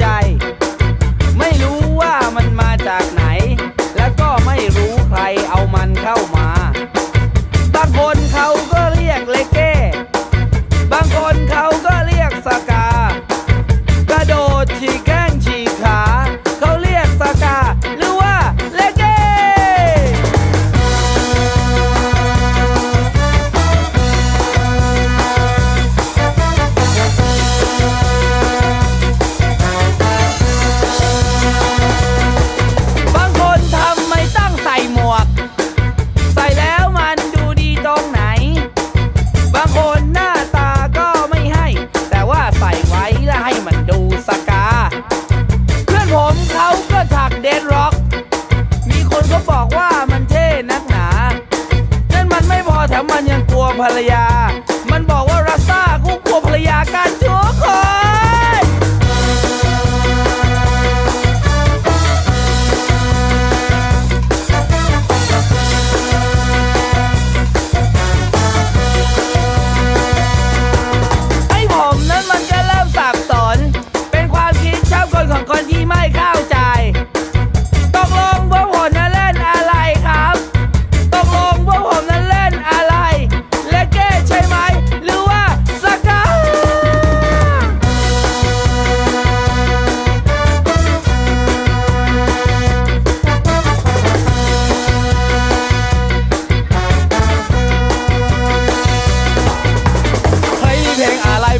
ใจ ไม่รู้ว่ามันมาจากไหน แล้วก็ไม่รู้ใครเอามันเข้ามา บางคนเขาก็เรียกเลเก้ บางคนเขาก็เรียกสกาันยังกลัวภรรยา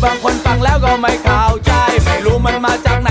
บางคนฟังแล้วก็ไม่เข้าใจ ไม่รู้มันมาจาก